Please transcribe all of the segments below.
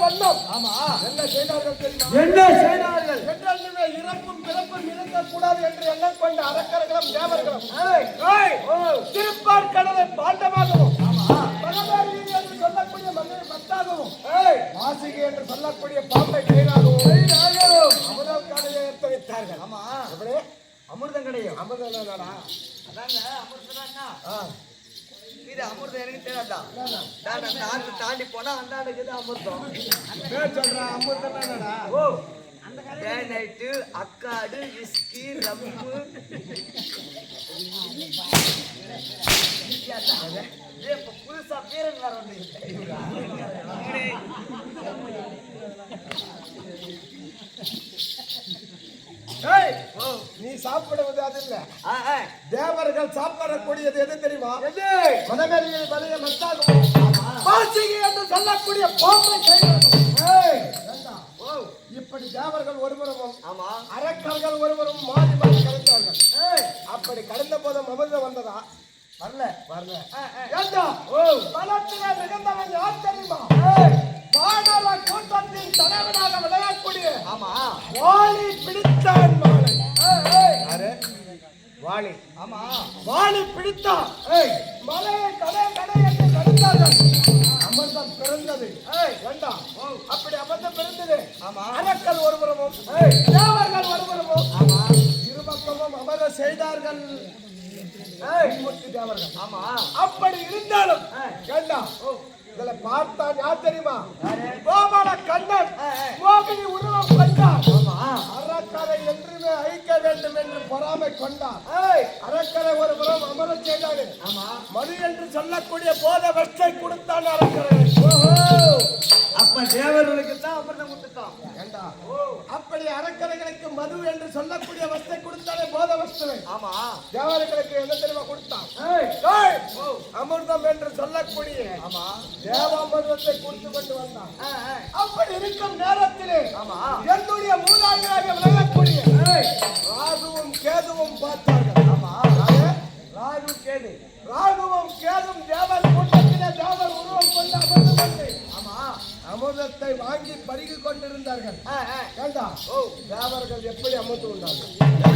வண்ணம் ஆமா. என்ன செய்தார்கள் தெரியுமா? என்ன செய்தார்கள்? என்றென்றுமே இறப்பும் பிறப்பும் இருக்கக்கூடாது என்று எண்ணம் கொண்ட அரக்கர்களும் தேவர்களும். திருப்பார் கடலை பாண்டமாகவும் என்று சொல்லக்கூடிய மத்தாகவும் வாசிகை என்று சொல்லக்கூடிய பாம்பை கயிறாகவும் அமுதம் கடலை எடுத்து வைத்தார்கள். ஆமா. எப்படி? அமிர்தம் கிடையும் அமுதம் என்னடா? அதாங்க அமிர்தம்னா ஆ, இது அமிர்தம் எனக்கு தெரியாதா நான் அந்த ஆற்று தாண்டி போனா அந்த ஆடுக்குது அமிர்தம்? சொல்றேன், என்னடா? ஓ டே நைட்டு அக்காடு விஸ்கி ரம்மு புதுசா பேரன் வேற வந்து ஏய், நீ சாப்பிடுவது அது இல்ல. தேவர்கள் சாப்பிடக்கூடியது எது தெரியுமா? மனமெறியை மலைய மத்தாகும் என்று சொல்லக்கூடிய வேண்டாம். இப்படி தேவர்கள் ஒருவரும் ஆமா. அரக்கர்கள் ஒருவரும் மாறி மாறி கலந்தார்கள் ஏய், அப்படி கலந்த போதும் அமிர்தம் வந்ததா? வரல வரல. பலத்திலே மிகுந்தவன் யார் தெரியுமா? வானர கூட்டத்தின் தலைவனாக விளையாடக்கூடிய ஆமா. வாளி பிடித்தான். யாரு? வாளி ஆமா. வாளி பிடித்தான் ஏய், மலையை கடை கடை என்று கடித்தார்கள் அமிர்தம் பிறந்தது. ஏய், வேண்டாம். அப்படி அமிர்தம் பிறந்தது. ஆமா. அரக்கல் ஒருவரமும் ஏய், தேவர்கள் ஒருவரமும் ஆமா. இருபக்கமும் அமர செய்தார்கள். தேவர்கள். ஆமா. அப்படி இருந்தாலும் வேண்டாம். இதுல பார்த்தான் யார் தெரியுமா? கோபால கண்ணன். கோபினி உருவம் கொண்டான் அறக்கரை என்றுமே அழிக்க வேண்டும் என்று பொறாமை கொண்டான் அறக்கரை ஒரு புறம் அமர ஆமா. மது என்று சொல்லக்கூடிய போத வஸ்தை கொடுத்தான் அறக்கரை. அப்ப தேவர்களுக்கு தான் அமிர்தம் கொடுத்துட்டான் ஏண்டா? அப்படி அறக்கரைகளுக்கு மது என்று சொல்லக்கூடிய வஸ்தை கொடுத்தானே போத வஸ்துவை. ஆமா. தேவர்களுக்கு என்ன தெரியுமா கொடுத்தான்? அமிர்தம் என்று சொல்லக்கூடிய ஆமா. தேவாமிர்தத்தை கொடுத்து கொண்டு வந்தான். அப்படி இருக்கும் நேரத்திலே ஆமா. என்னுடைய மூதாதையாக ராகுவும் கேதுவும் பார்த்தார்கள் ஆமா? ராகு கேது ராகுவும் கேதும் தேவர் கூட்டத்திலே தேவர் உருவம் கொண்டு அமர்ந்து கொண்டு ஆமா அமிர்தத்தை வாங்கி பருகி கொண்டிருந்தார்கள். ஏண்டா தேவர்கள் எப்படி அமர்ந்து கொண்டார்கள்?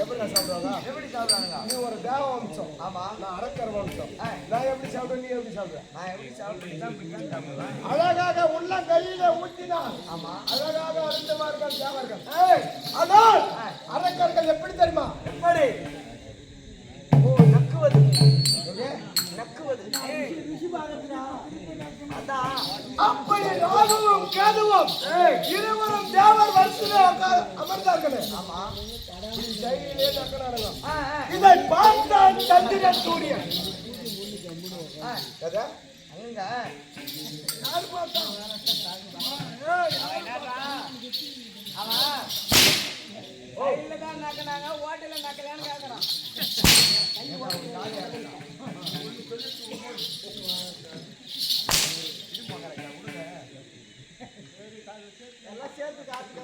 எப்படி சொல்றதா எப்படி சாப்பிடுறாங்க நீ ஒரு தேவ வம்சம். ஆமா. நான் அரக்கர வம்சம். நான் எப்படி சாப்பிடுவேன் நீ எப்படி சாப்பிடுவேன் நான் எப்படி சாப்பிடுவேன் அழகாக உள்ள கையில ஊற்றினான் ஆமா. அழகாக அறிந்தவார்கள் தேவர்கள். ஆனால் அரக்கர்கள் எப்படி தெரியுமா? எப்படி? அப்படி ராகுவும் கேதுவும் இருவரும் தேவர் வரிசையிலே அமர்ந்தார்களே இதை பார்த்தான் சந்திரன் சூரியன் அவன் கையில தான் நக்கினாங்க ஓட்டையில நக்கலையான்னு கேட்கறான் எல்லாம் சேர்த்து காத்துக்க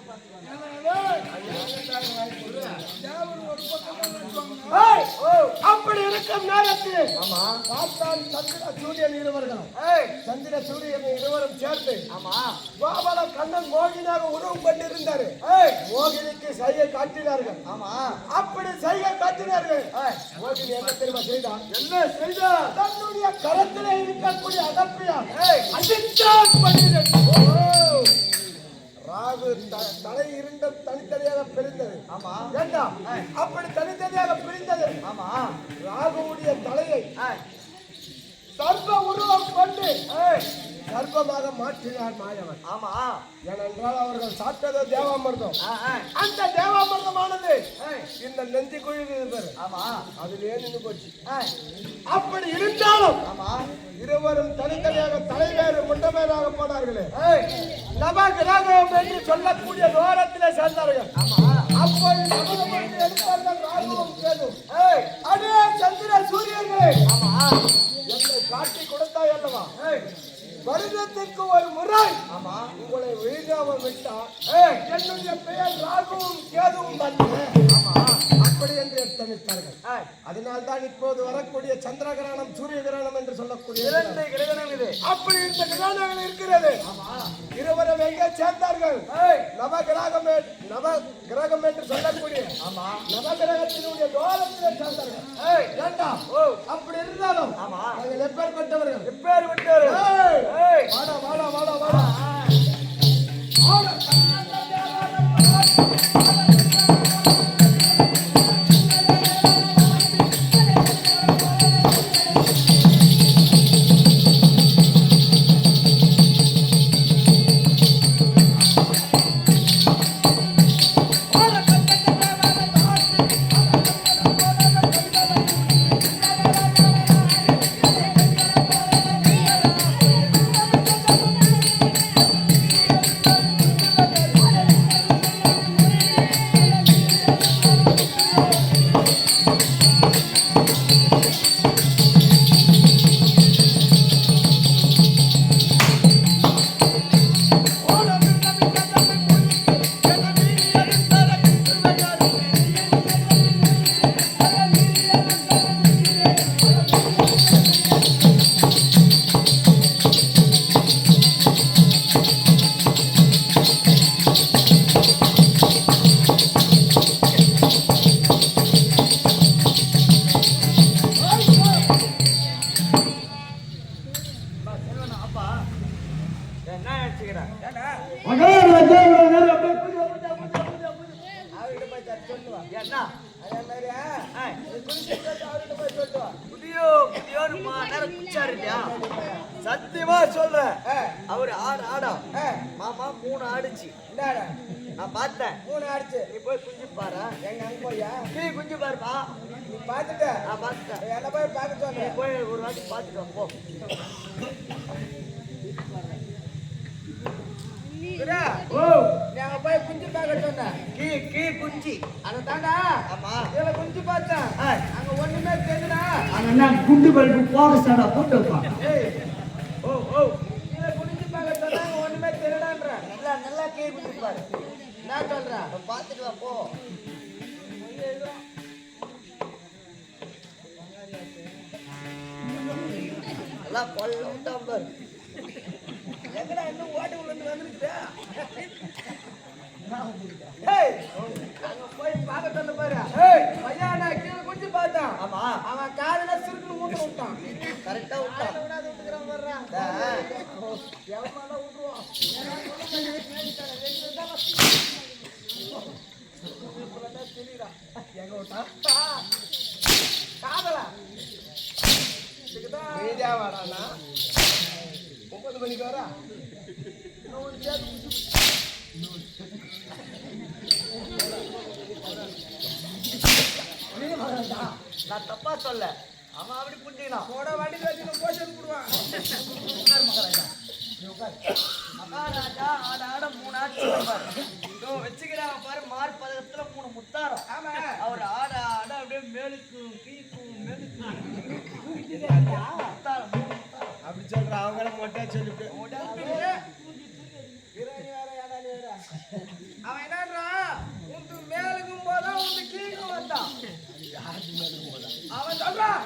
ஓ, அப்படி இருக்கும் நேரத்தில் ஆமா. பார்த்தான் சந்திர சூரியன் இருவர்களும் சந்திர சூரியன் இருவரும் சேர்ந்து ஆமா. கோபால கண்ணன் மோகினாக உருவம் கொண்டிருந்தாரு மோகினிக்கு சையை காட்டினார்கள். ஆமா. அப்படி சையை காட்டினார்கள். மோகினி என்ன தெரியுமா செய்தான்? என்ன செய்தார் தன்னுடைய கரத்திலே இருக்கக்கூடிய அகப்பியார் அடித்தான் பன்னிரண்டு ராகு த- தலை இருண்ட தனித்தனியாக பிரிந்தது. ஆமா. ஏண்டா? அப்படி தனித்தனியாக பிரிந்தது. ஆமா. ராகுவுடைய தலையை சர்ப்ப உருவம் கொண்டு சர்ப்பமாக மாற்றினார் மாயவன். ஆமா. ஏனென்றால் அவர்கள் சாப்பிட்டது தேவாமிர்தம். அந்த தேவாமிர்தமானது இந்த நெஞ்சு பேரு ஆமா. அதுலயே நின்று போச்சு. அப்படி இருந்தாலும் ஆமா. இருவரும் தனித்தனியாக தலைவேறு முண்டமேலாக போனார்களே. ஏய், நவகிரகம் என்று சொல்லக்கூடிய தூரத்திலே சேர்ந்தார்கள். அப்போது எடுத்தார்கள் ராகுவும் கேதுவும். ஏய், அடே சந்திர சூரியர்களே. ஆமா. என்னை காட்டி கொடுத்தாய் அல்லவா? வருடத்திற்கு ஒரு முறை ஆமா. உங்களை விழுகாம விட்டா ஏய், என்னுடைய பெயர் ராகுவும் கேதுவும் ஆமா. அப்படி என்று எத்தனித்தார்கள்? ஏய், அதனால் தான் இப்போது வரக்கூடிய சந்திர கிரகணம் சூரிய கிரகணம் என்று சொல்லக்கூடிய இரண்டு கிரகணம் இது. அப்படி இந்த கிரகணங்கள் இருக்கிறது. இருவரும் எங்கே சேர்ந்தார்கள்? நவ கிரகம் நவ கிரகம் என்று சொல்லக்கூடிய ஆமா. நவ கிரகத்தினுடைய தோரத்திலே சேர்ந்தார்கள் ஏண்டா? அப்படி இருந்தாலும் ஆமா. நாங்கள் எப்பேற்பட்டவர்கள்? எப்பேர் Vamos, vamos. புதியோன்னு மா நேரம் குச்சாரு இல்லையா சத்தியமா சொல்றேன் அவரு ஆடு. ஆடா மாமா மூணு ஆடுச்சு. நான் பார்த்தேன். மூணு அடிச்சு நீ போய் குஞ்சு பாரு. எங்க அங்க போயா நீ குஞ்சு பாருப்பா நீ பார்த்துட்ட. நான் பார்த்தேன் என்ன போய் பார்க்க சொல்றேன் போய் ஒரு வாட்டி பார்த்துட்டு வா, போ ஓ. நீ அங்க போய் குஞ்சு சொன்ன. கீ கீ குஞ்சு. அதை தாண்டா. ஆமா. இதுல குஞ்சு பார்த்தேன் ஏய், அங்க ஒண்ணுமே தெரியல அண்ணா குண்டு பல்பு போக சாடா போட்டு வைப்பான் ஓ ஓ. இதுல குஞ்சு சொன்னா அங்க ஒண்ணுமே தெரியலன்ற நல்லா நல்லா கீ குஞ்சு பாரு. நான் பார்த்துட்டு வா போ. நல்லா கொல்ல விட்டான் பாரு. எங்கடா இன்னும் ஓட்டு உள்ள இருந்து வந்துருக்குதா? போய் பார்க்க சொன்ன பாரு. பையன் நான் கீழே குஞ்சு பார்த்தான். ஆமா. அவன் காதுல சுருக்குன்னு ஊட்ட விட்டான். கரெக்டா விட்டான். விடாத விட்டுக்கிறான் வர்றான். எவன் விட்டுருவான். எங்க விட்டா காதலா? இதுக்குதான் மீடியா வாடானா ஒன்பது மணிக்கு வரா நான் தப்பா சொல்ல அவன் அப்படி புரிஞ்சுக்கலாம் போட வண்டியில் வச்சு போஷன் போடுவான் மகாராஜா ஆட ஆட மூணு ஆட்சி பாரு இதோ வச்சுக்கிறான் பாரு மார் பதகத்துல மூணு முத்தாரம் ஆமா அவர் ஆட ஆட அப்படியே மேலுக்கும் கீழ்க்கும் மேலுக்கும் முத்தாரம். அப்படி சொல்ற அவங்கள மொட்டை சொல்லிட்டு. அவன் என்னன்றா உனக்கு மேலுக்கும் போதா உனக்கு கீழுக்கும் வந்தான் அவன் சொல்றான்?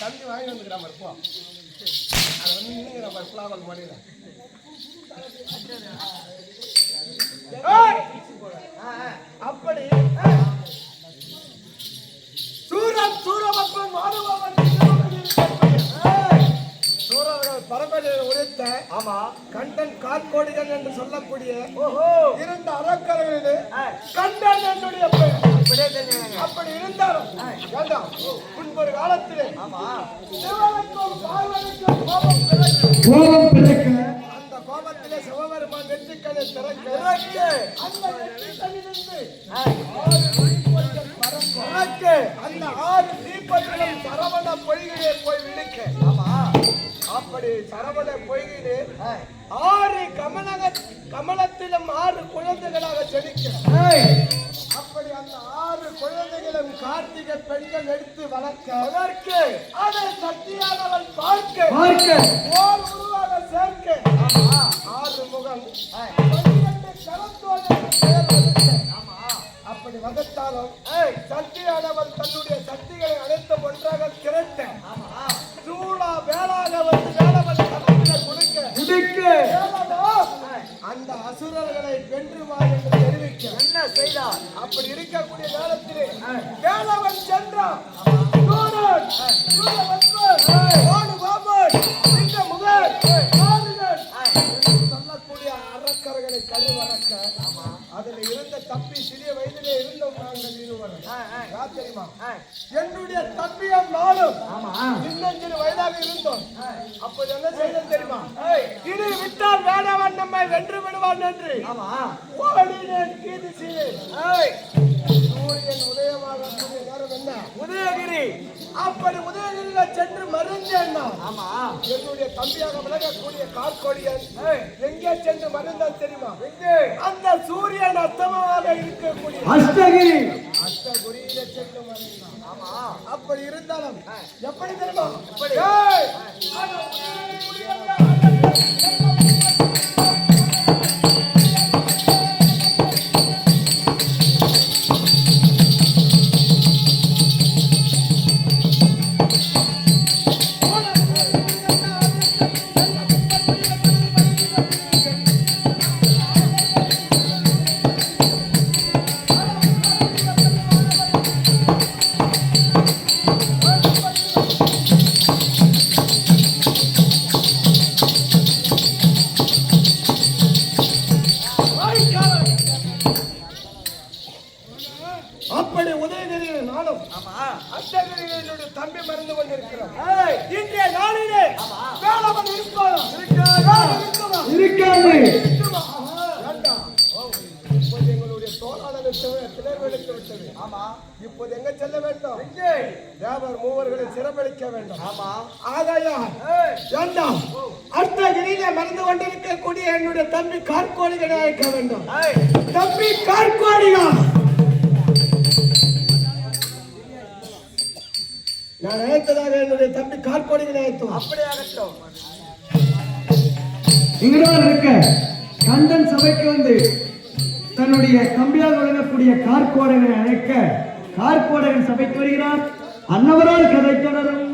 தம்பி வாங்கி வந்துக்கிறான் போ. அது வந்து நீங்க நம்ம புலாவல் மொழியில அப்படி. சூரன் சூரமப்பன் மாணவன் சூரவர்கள் பரம்பரையில் உரைத்த ஆமா. கண்டன் காற்கோடிகள் என்று சொல்லக்கூடிய அறக்கரைகளிலே ஆ, கண்டன் என்னுடைய அப்படி இருந்தாலும் வேண்டாம். முன்பொரு காலத்திலே ஆமா. சிவனுக்கும் பார்வதிக்கும் கோபம் பிறக்க அந்த கோபத்திலே சிவபெருமான் நெற்றிக்கலை திறக்க. அந்த. இறக்கு. அந்த ஆறு தீப்பொறிகளும் சரவண பொய்கையை போய் விடுக்க ஆமா. அப்படி சரவண பொய்கையிலே ஆறு கமலக கமலத்திலும் ஆறு குழந்தைகளாக செடிக்க அப்படி அந்த ஆறு குழந்தைகளும் கார்த்திகை பெண்கள் எடுத்து வளர்க்க வளர்க்க. அதை சக்தியானவள் பார்க்க பார்க்க. ஓர் உருவாக சேர்க்க. ஆமா. ஆறு முகம். அப்படி வகுத்தாலும் சக்தியானவள் தன்னுடைய சக்திகளை அனைத்தும் ஒன்றாக திரட்ட. ஆமா. வேளாக வந்து வேளவன் கொடுக்க அந்த அசுரர்களை வென்று வா என்று தெரிவிக்க. என்ன செய்தார்? அப்படி இருக்கக்கூடிய காலத்திலே வேலவன் சென்றான். சொல்லக்கூடிய அரக்கர்களை கருவறக்க அதில் இருந்த தப்பி சிறிய வயதிலே இருந்தோம் நாங்கள் இருவரும். தெரியுமா? என்னுடைய தம்பியும் நானும் இருந்தோம் அப்போது என்ன செய்தோம் தெரியுமா? இனி விட்டால் நம்மை வென்று விடுவான் என்று. ஆமா. ஓடினேன் கீது சூரியன் உதயமாக கூடிய நேரம் என்ன? உதயகிரி. அப்படி உதயகிரியில சென்று மருந்தேன். ஆமா. என்னுடைய தம்பியாக விலகக்கூடிய கார்கோடியன் எங்கே சென்று மருந்தான் தெரியுமா? எங்கே? அந்த சூரியன் அஸ்தமமாக இருக்கக்கூடிய அஷ்டகிரி. அஷ்டகுரியில சென்று மறைந்தான். ஆமா. அப்படி இருந்தாலும் எப்படி தெரியுமா? உதயகிரியில அப்படி இருக்காது. இப்போது எங்க செல்ல வேண்டும் தேவர் மூவர்களை சிறப்பளிக்க வேண்டும் ஆமா ஏய் வேண்டாம் அஷ்டகிரியிலே மறந்து கொண்டிருக்கக்கூடிய என்னுடைய தம்பி கார்கோடிகளை அழைக்க வேண்டும். தம்பி கார்கோடியா நான் அழைத்ததாக என்னுடைய தம்பி கார்கோடிகளை அழைத்தோம். அப்படியே ஆகட்டும் இங்கதான் இருக்க. கண்டன் சபைக்கு வந்து தன்னுடைய தம்பியாக விளங்கக்கூடிய கார்கோடகனை அழைக்க கார்கோடகன் சபைக்கு வருகிறார். அன்னவரால் கதை தொடரும்